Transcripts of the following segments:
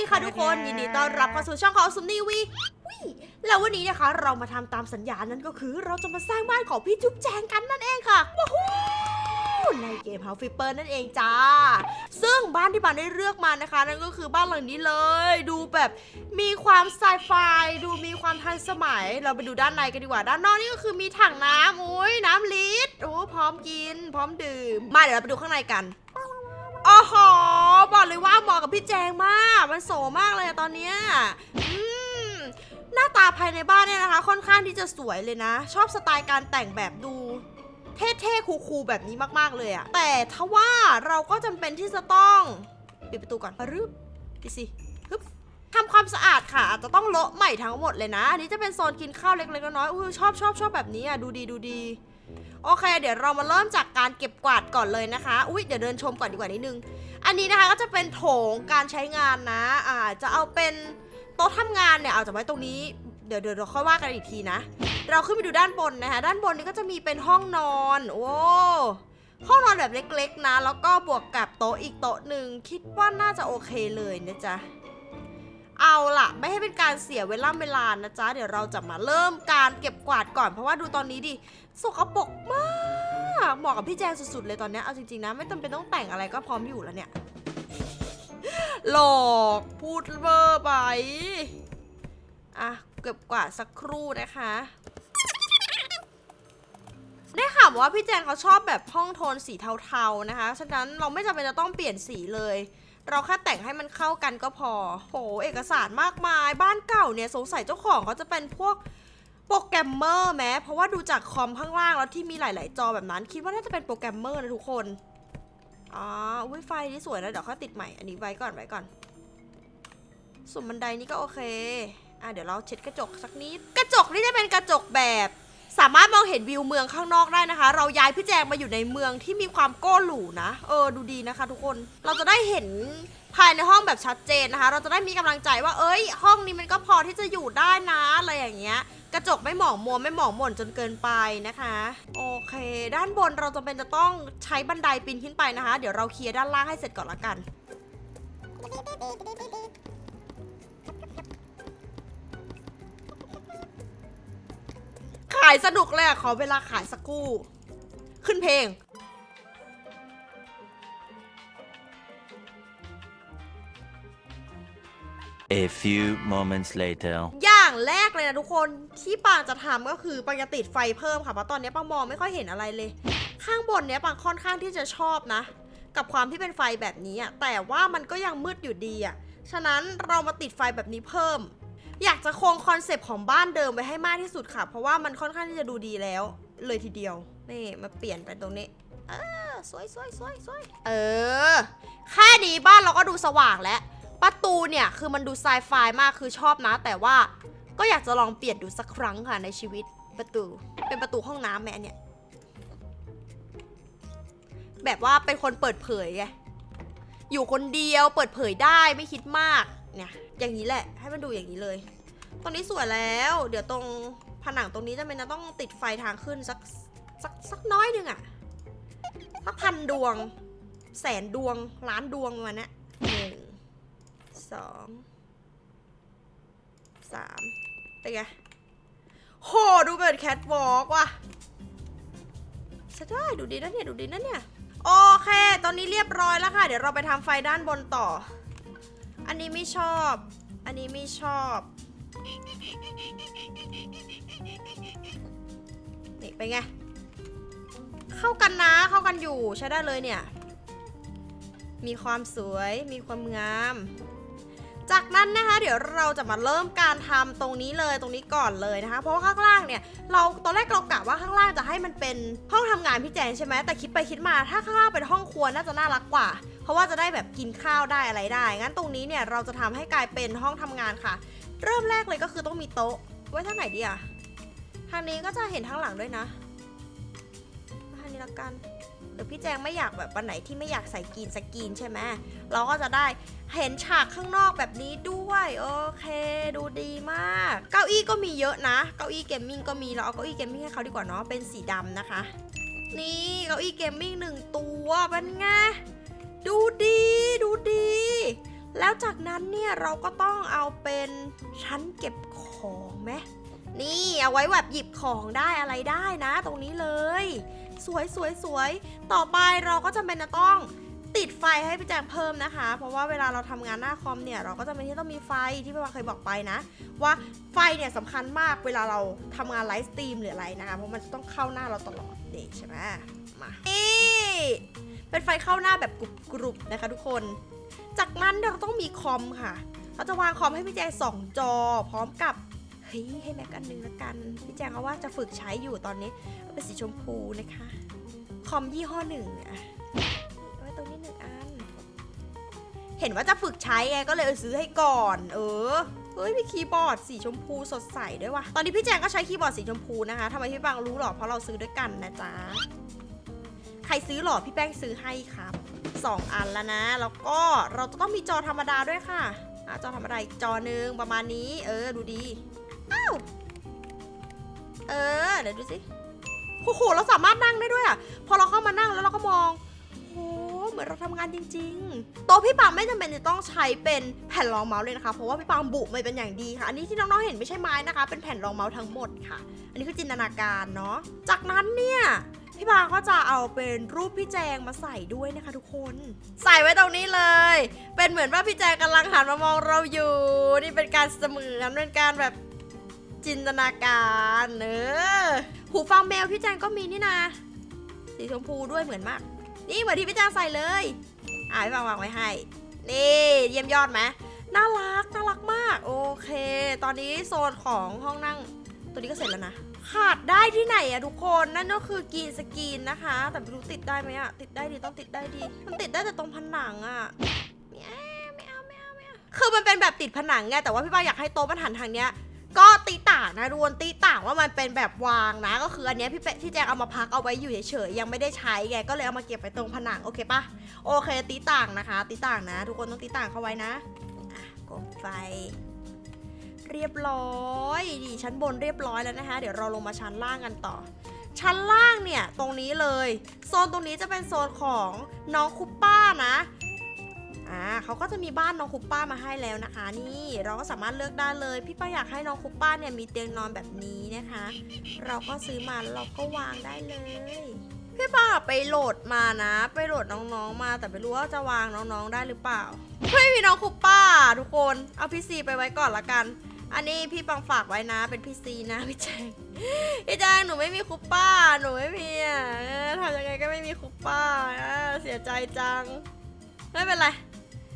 ดีค่ะทุกคนยินดีต้อนรับเข้าสู่ช่องของซุมนีวีวิแล้ววันนี้นะคะเรามาทำตามสัญญานั่นก็คือเราจะมาสร้างบ้านของพี่จุ๊บแจงกันนั่นเองค่ะว้าวในเกม House Flipper นั่นเองจ้า ซึ่งบ้านที่ปานได้เลือกมานะคะ นั่นก็คือบ้านหลังนี้เลย ดูแบบมีความไซไฟดูมีความทันสมัย เราไปดูด้านในกันดีกว่าด้านนอกนี่ก็คือมีถังน้ำโอ้ยน้ำลิตรโอ้พร้อมกิน พร้อมดื่มมาเดี๋ยวเราไปดูข้างในกัน โอ้โหบอกเลยว่าเหมาะกับพี่แจงมาก มันโสมากเลยอะตอนเนี้ยอืมหน้าตาภายในบ้านเนี่ยนะคะ ค่อนข้างที่จะสวยเลยนะ ชอบสไตล์การแต่งแบบดู เท่ๆคูลๆแบบนี้มากๆเลยอะแต่ทว่าเราก็จำเป็นที่จะต้องปิดประตูก่อนปรึบปิสิฮึบทำความสะอาดค่ะอาจจะต้องโลาะใหม่ทั้งหมดเลยนะ อันนี้จะเป็นโซนกินข้าวเล็กๆน้อยๆอุ้ยชอบชอบชอบแบบนี้อะดูดีดูดี โอเค เดี๋ยวเรามาเริ่มจากการเก็บกวาดก่อนเลยนะคะ อุ้ยเดี๋ยวเดินชมก่อนดีกว่านิดนึง อันนี้นะคะก็จะเป็นโถงการใช้งานนะ อ่า จะเอาเป็นโต๊ะทำงานเนี่ย เอาจะไว้ตรงนี้ เดี๋ยวเดี๋ยวเราค่อยว่ากันอีกทีนะ เราขึ้นไปดูด้านบนนะคะ ด้านบนนี้ก็จะมีเป็นห้องนอน โอ้ ห้องนอนแบบเล็ก ๆ นะ แล้วก็บวกกับโต๊ะอีกโต๊ะหนึ่ง คิดว่าน่าจะโอเคเลยนะจ๊ะเอาล่ะ ไม่ให้เป็นการเสียเวลาเวลานะจ๊ะ เดี๋ยวเราจะมาเริ่มการเก็บกวาดก่อนเพราะว่าดูตอนนี้ดิ สกปรกมากเหมาะกับพี่แจงสุดๆเลยตอนนี้เอาจริงๆนะไม่จำเป็นต้องแต่งอะไรก็พร้อมอยู่แล้วเนี่ย หลอกพูดเวอร์ไปอะเก็บกว่าสักครู่นะคะได้ข่าวว่าพี่แจงเขาชอบแบบห้องโทนสีเทาๆนะคะ ฉะนั้นเราไม่จำเป็นจะต้องเปลี่ยนสีเลย เราแค่แต่งให้มันเข้ากันก็พอ โห เอกสารมากมาย บ้านเก่าเนี่ยสงสัยเจ้าของเขาจะเป็นพวก โปรแกรมเมอร์แม้เพราะว่าดูจากคอมข้างล่างแล้วที่มีหลาย ๆ จอแบบนั้น คิดว่าน่าจะเป็นโปรแกรมเมอร์นะทุกคนอ๋ออุ้ยไฟนี่สวยนะเดี๋ยวค่อยติดใหม่อันนี้ไว้ก่อนไว้ก่อนส่วนบันไดนี่ก็โอเคอะเดี๋ยวเราเช็ดกระจกสักนิดกระจกนี่จะเป็นกระจกแบบ สามารถมองเห็นวิวเมืองข้างนอกได้นะคะ เราย้ายพี่แจงมาอยู่ในเมืองที่มีความโก้หรูนะ เออดูดีนะคะ ทุกคนเราจะได้เห็นภายในห้องแบบชัดเจนนะคะ เราจะได้มีกำลังใจว่า เอ้ย ห้องนี้มันก็พอที่จะอยู่ได้นะอะไรอย่างเงี้ย กระจกไม่หมองมัวไม่หมองหม่นจนเกินไปนะคะ โอเค ด้านบนเราจะเป็นจะต้องใช้บันไดปีนขึ้นไปนะคะ เดี๋ยวเราเคลียร์ด้านล่างให้เสร็จก่อนละกัน ขายสนุกเลยอะขอเวลาขายสักครู่ขึ้นเพลง A few moments later. อย่างแรกเลยนะทุกคนที่ปางจะทำก็คือปางจะติดไฟเพิ่มค่ะเพราะตอนนี้ปางมองไม่ค่อยเห็นอะไรเลย ข้างบนเนี้ยปางค่อนข้างที่จะชอบนะ กับความที่เป็นไฟแบบนี้อะแต่ว่ามันก็ยังมืดอยู่ดีอะฉะนั้นเรามาติดไฟแบบนี้เพิ่ม อยากจะคงคอนเซปต์ของบ้านเดิมไว้ให้มากที่สุดค่ะ เพราะว่ามันค่อนข้างที่จะดูดีแล้ว เลยทีเดียวนี่มาเปลี่ยนไปตรงนี้เออสวยสวยสวยสวยเออแค่นี้บ้านเราก็ดูสว่างแล้วประตูเนี่ยคือมันดูไซไฟมากคือชอบนะ แต่ว่า ก็อยากจะลองเปลี่ยนดูสักครั้งค่ะในชีวิตประตู เป็นประตูห้องน้ำแม่เนี่ย แบบว่าเป็นคนเปิดเผยไงอยู่คนเดียวเปิดเผยได้ไม่คิดมากเนี่ยอย่างนี้แหละให้มันดูอย่างนี้เลย ตรงนี้สวยแล้ว เดี๋ยวตรงผนังตรงนี้จะเป็นจะต้องติดไฟทางขึ้นสักสักสักน้อยหนึ่งอะสักพันดวง แสนดวงล้านดวงมาเนี้ยหนึ่งสองสาม เป็นไงโหดูเป็นแคทวอล์กว่ะใช่ได้ดูดีนะเนี่ยดูดีนะเนี่ยโอเค ตอนนี้เรียบร้อยแล้วค่ะ เดี๋ยวเราไปทำไฟด้านบนต่อ อันนี้ไม่ชอบ อันนี้ไม่ชอบ นี่เป็นไง เข้ากันนะ เข้ากันอยู่ใช้ได้เลยเนี่ย มีความสวย มีความงาม จากนั้นนะคะเดี๋ยวเราจะมาเริ่มการทำตรงนี้เลยตรงนี้ก่อนเลยนะคะ เพราะว่าข้างล่างเนี่ยเราตอนแรกเรากะว่าข้างล่างจะให้มันเป็นห้องทำงานพี่แจงใช่ไหมแต่คิดไปคิดมาถ้าข้างล่างเป็นห้องครัวน่าจะน่ารักกว่า เพราะว่าจะได้แบบกินข้าวได้อะไรได้ งั้นตรงนี้เนี่ยเราจะทำให้กลายเป็นห้องทำงานค่ะ เริ่มแรกเลยก็คือต้องมีโต๊ะ ไว้ทางไหนดีอะทางนี้ก็จะเห็นทางหลังด้วยนะทางนี้ละกัน เดี๋ยวพี่แจงไม่อยากแบบวันไหนที่ไม่อยากใส่กรีนสกีนใช่ไหมเราก็จะได้เห็นฉากข้างนอกแบบนี้ด้วยโอเค ดูดีมาก เก้าอี้ก็มีเยอะนะ เก้าอี้เกมมิ่งก็มีเราเอาเก้าอี้เกมมิ่งให้เขาดีกว่าเนาะเป็นสีดำนะคะ นี่เก้าอี้เกมมิ่งหนึ่งตัวเป็นไงดูดีดูดี แล้วจากนั้นเนี่ยเราก็ต้องเอาเป็นชั้นเก็บของไหมนี่เอาไว้แบบหยิบของได้อะไรได้นะ ตรงนี้เลย สวยสวยสวยต่อไปเราก็จะเป็นจะต้องติดไฟให้พี่แจงเพิ่มนะคะ เพราะว่าเวลาเราทำงานหน้าคอมเนี่ยเราก็จะเป็นที่ต้องมีไฟที่พี่วาเคยบอกไปนะ ว่าไฟเนี่ยสำคัญมากเวลาเราทำงานไลฟ์สตรีมหรืออะไรนะคะเพราะมันจะต้องเข้าหน้าเราตลอดนี่ใช่ไหมมานี่เป็นไฟเข้าหน้าแบบกรุบๆนะคะทุกคน จากนั้นเราต้องมีคอมค่ะ เราจะวางคอมให้พี่แจงสองจอ พร้อมกับ เฮ้ยให้แม็กอันหนึงละกัน พี่แจงเอาว่าจะฝึกใช้อยู่ตอนนี้เป็นสีชมพูนะคะ คอมยี่ห้อหนึ่งอะเอาไว้ตรงนี้หนึ่งอัน เห็นว่าจะฝึกใช้ไงก็เลยเอาซื้อให้ก่อน เออเฮ้ยมีคีย์บอร์ดสีชมพูสดใสด้วยว่ะ ตอนนี้พี่แจงก็ใช้คีย์บอร์ดสีชมพูนะคะทำไมพี่ปังรู้หรอเพราะเราซื้อด้วยกันนะจ๊ะ ใครซื้อหรอพี่แป้งซื้อให้ครับสองอันแล้วนะ แล้วก็เราจะต้องมีจอธรรมดาด้วยค่ะอะจอธรรมดาอีกจอหนึ่งประมาณนี้ เออดูดี อ้าวเออเดี๋ยวดูสิโอ้โหเราสามารถนั่งได้ด้วยอะ พอเราเข้ามานั่งแล้วเราก็มองโอ้เหมือนเราทำงานจริง ๆ โต๊ะพี่ปางไม่จำเป็นจะต้องใช้เป็นแผ่นรองเมาส์เลยนะคะ เพราะว่าพี่ปางบุมาเป็นอย่างดีค่ะ อันนี้ที่น้องๆเห็นไม่ใช่ไม้นะคะ เป็นแผ่นรองเมาส์ทั้งหมดค่ะ อันนี้คือจินตนาการเนาะ จากนั้นเนี่ยพี่ปางก็จะเอาเป็นรูปพี่แจงมาใส่ด้วยนะคะทุกคน ใส่ไว้ตรงนี้เลย เป็นเหมือนว่าพี่แจงกำลังหันมามองเราอยู่ นี่เป็นการเสมือนเป็นการแบบ จินตนาการเนอะหูฟังแมวพี่แจงก็มีนี่นะสีชมพูด้วยเหมือนมาก นี่เหมือนที่พี่แจงใส่เลยอ่าพี่ปางวางไว้ให้ นี่เยี่ยมยอดไหมน่ารักน่ารักมาก โอเค ตอนนี้โซนของห้องนั่งตัวนี้ก็เสร็จแล้วนะขาดได้ที่ไหนอะทุกคนนั่นก็คือกรีนสกรีนนะคะ แต่ไม่รู้ติดได้ไหมอะติดได้ดีต้องติดได้ดี มันติดได้แต่ตรงผนังอะไม่เอาไม่เอาไม่เอาไม่เอาคือมันเป็นแบบติดผนังไงแต่ว่าพี่ป้าอยากให้โต๊ะมันหันทางเนี้ย ก็ตีต่างนะรวนตีต่างว่ามันเป็นแบบวางนะ ก็คืออันเนี้ยพี่เปพี่แจงเอามาพักเอาไว้อยู่เฉยๆยังไม่ได้ใช้ไงก็เลยเอามาเก็บไปตรงผนังโอเคปะโอเคตีต่างนะคะ ตีต่างนะ ทุกคนต้องตีต่างเข้าไว้นะอะกดไฟ เรียบร้อยดีชั้นบนเรียบร้อยแล้วนะคะ เดี๋ยวเราลงมาชั้นล่างกันต่อ ชั้นล่างเนี่ยตรงนี้เลย โซนตรงนี้จะเป็นโซนของน้องคุปป้านะ เขาก็จะมีบ้านน้องคุปป้ามาให้แล้วนะคะ นี่เราก็สามารถเลือกได้เลย พี่ป้าอยากให้น้องคุปป้าเนี่ยมีเตียงนอนแบบนี้นะคะ เราก็ซื้อมาแล้วเราก็วางได้เลยพี่ป้าไปโหลดมานะ ไปโหลดน้องๆมาแต่ไม่รู้ว่าจะวางน้องๆได้หรือเปล่าไม่มีน้องคุปป้า ทุกคนเอาพี่ซีไปไว้ก่อนละกัน อันนี้พี่ปังฝากไว้นะ เป็นพี่ซีนะพี่แจงพี่แจงหนูไม่มีคุปป้า หนูไม่มีอะทำยังไงก็ไม่มีคุปป้าเสียใจจังไม่เป็นไร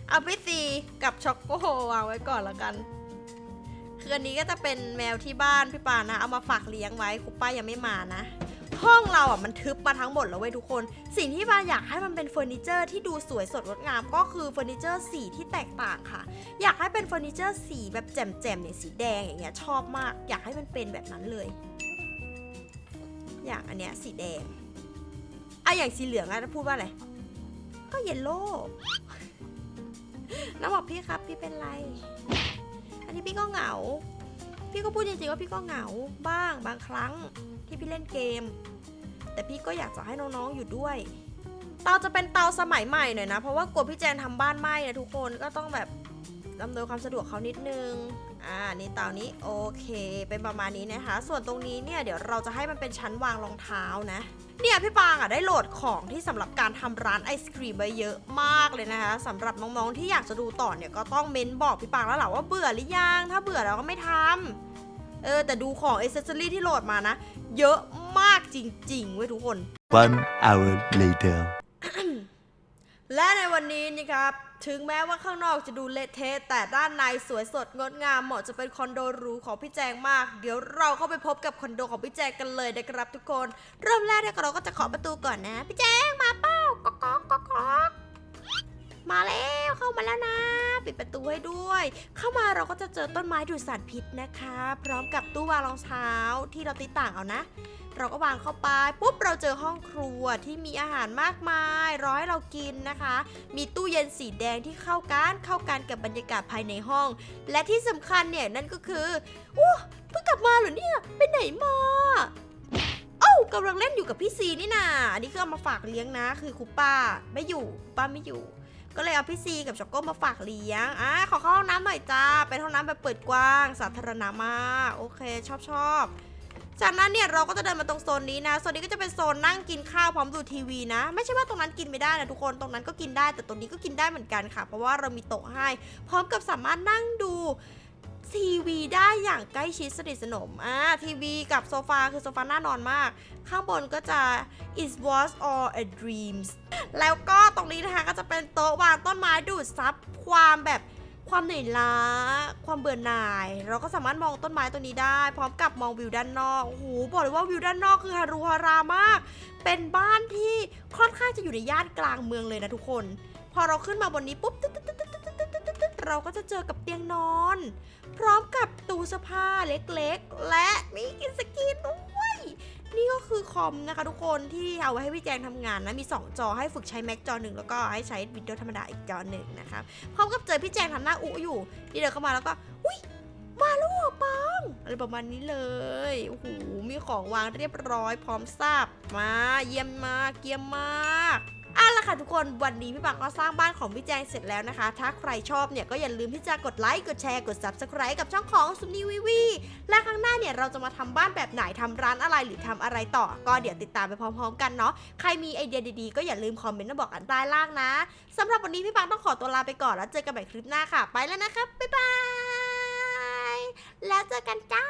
เอาพี่ซีกับช็อกโกวางไว้ก่อนละกัน คืออันนี้ก็จะเป็นแมวที่บ้านพี่ปานะ เอามาฝากเลี้ยงไว้คุปป้ายังไม่มานะ ห้องเราอะมันทึบมาทั้งหมดแล้วเว้ยทุกคน สิ่งที่ปาอยากให้มันเป็นเฟอร์นิเจอร์ที่ดูสวยสดงดงาม ก็คือเฟอร์นิเจอร์สีที่แตกต่างค่ะ อยากให้เป็นเฟอร์นิเจอร์สีแบบแจ่มๆเนี่ยสีแดงอย่างเงี้ยชอบมาก อยากให้มันเป็นแบบนั้นเลย อย่างอันเนี้ยสีแดงอะอย่างสีเหลืองอะจะพูดว่าอะไรก็เยลโล่ น้องบอกพี่ครับ พี่เป็นไร อันนี้พี่ก็เหงา พี่ก็พูดจริงๆว่าพี่ก็เหงาบ้างบางครั้งที่พี่เล่นเกม แต่พี่ก็อยากจะให้น้องๆอยู่ด้วย เตาจะเป็นเตาสมัยใหม่หน่อยนะ เพราะว่ากลัวพี่แจนทำบ้านไหม้นะทุกคนก็ต้องแบบอำนวยความสะดวกเขานิดนึง อ่า นี่เตานี้โอเค เป็นประมาณนี้นะคะ ส่วนตรงนี้เนี่ยเดี๋ยวเราจะให้มันเป็นชั้นวางรองเท้านะ เนี่ยพี่ปางอะได้โหลดของที่สำหรับการทำร้านไอศครีมไว้เยอะมากเลยนะคะสำหรับน้องๆที่อยากจะดูต่อเนี่ยก็ต้องเม้นบอกพี่ปางแล้วแหละว่าเบื่อหรือยังถ้าเบื่อแล้วก็ไม่ทำเออแต่ดูของอ c เซสซอรี่ที่โหลดมานะ เยอะมากจริงๆเว้ยทุกคน One hour later. และในวันนี้นี่ครับ ถึงแม้ว่าข้างนอกจะดูเละเทะแต่ด้านในสวยสดงดงามเหมาะจะเป็นคอนโดหรูของพี่แจงมาก เดี๋ยวเราเข้าไปพบกับคอนโดของพี่แจงกันเลยนะครับทุกคน เริ่มแรกเนี่ยเราก็จะขอประตูก่อนนะ พี่แจงมาเป้าก๊อกก๊อกก๊อกก๊อก มาแล้วเข้ามาแล้วนะปิดประตูให้ด้วย เข้ามาเราก็จะเจอต้นไม้ดูดสารพิษนะคะ พร้อมกับตู้วางรองเท้าที่เราติดต่างเอานะ เราก็วางเข้าไปปุ๊บเราเจอห้องครัวที่มีอาหารมากมายรอให้เรากินนะคะ มีตู้เย็นสีแดงที่เข้ากันเข้ากันกับบรรยากาศภายในห้อง และที่สำคัญเนี่ยนั่นก็คืออู้เพิ่งกลับมาเหรอเนี่ยไปไหนมาเอ้ากำลังเล่นอยู่กับพี่ซีนี่นาอันนี้คือเอามาฝากเลี้ยงนะ คือครูป้าไม่อยู่ป้าไม่อยู่ ก็เลยเอาพี่ซีกับช็อกโก้มาฝากเลี้ยงอะขอเข้าห้องน้ำหน่อยจ้า เป็นห้องน้ำแบบเปิดกว้าง สาธารณะมาก โอเค ชอบชอบจากนั้นเนี่ยเราก็จะเดินมาตรงโซนนี้นะโซนนี้ก็จะเป็นโซนนั่งกินข้าวพร้อมดูทีวีนะ ไม่ใช่ว่าตรงนั้นกินไม่ได้นะทุกคนตรงนั้นก็กินได้ แต่ตรงนี้ก็กินได้เหมือนกันค่ะ เพราะว่าเรามีโต๊ะให้ พร้อมกับสามารถนั่งดูทีวีได้อย่างใกล้ชิดสนิทสนมอ่าทีวีกับโซฟาคือโซฟาน่านอนมาก ข้างบนก็จะ it was all a dreams แล้วก็ตรงนี้นะคะ เป็นโต๊ะวางต้นไม้ดูดซับความแบบความเหนื่อยล้า ความเบื่อหน่าย เราก็สามารถมองต้นไม้ตัวนี้ได้ พร้อมกับมองวิวด้านนอกโอ้โหบอกเลยว่าวิวด้านนอกคือฮารุฮารามาก เป็นบ้านที่ค่อนข้างจะอยู่ในย่านกลางเมืองเลยนะทุกคน พอเราขึ้นมาบนนี้ปุ๊บเราก็จะเจอกับเตียงนอน พร้อมกับตู้เสื้อผ้าเล็กๆ และมีกินสกี คอมนะคะทุกคนที่เอาไว้ให้พี่แจงทำงานนะมี 2 จอให้ฝึกใช้ Mac จอหนึ่งแล้วก็ให้ใช้ Windows ธรรมดาอีกจอหนึ่งนะครับพร้อมกับเจอพี่แจงทำหน้าอุอยู่ที่เดินเข้ามาแล้วก็อุ้ยมาแล้วเหรอปังอะไรประมาณนี้เลยโอ้โหมีของวางเรียบร้อย พร้อมสับมาเยี่ยมมากเยี่ยมมาก เอาละค่ะทุกคนวันนี้พี่ปังก็สร้างบ้านของพี่แจงเสร็จแล้วนะคะ ถ้าใครชอบเนี่ยก็อย่าลืมที่จะกดไลค์กดแชร์กด subscribe กับช่องของซุนนี่วิวีและครั้งหน้าเนี่ยเราจะมาทำบ้านแบบไหนทำร้านอะไรหรือทำอะไรต่อ ก็เดี๋ยวติดตามไปพร้อมๆ กันเนาะใครมีไอเดียดีๆก็อย่าลืมคอมเมนต์มาบอกกันใต้ล่างนะสำหรับวันนี้พี่ปังต้องขอตัวลาไปก่อนแล้วเจอกันใหม่คลิปหน้าค่ะ ไปแล้วนะครับบ๊ายบายแล้วเจอกันจ้า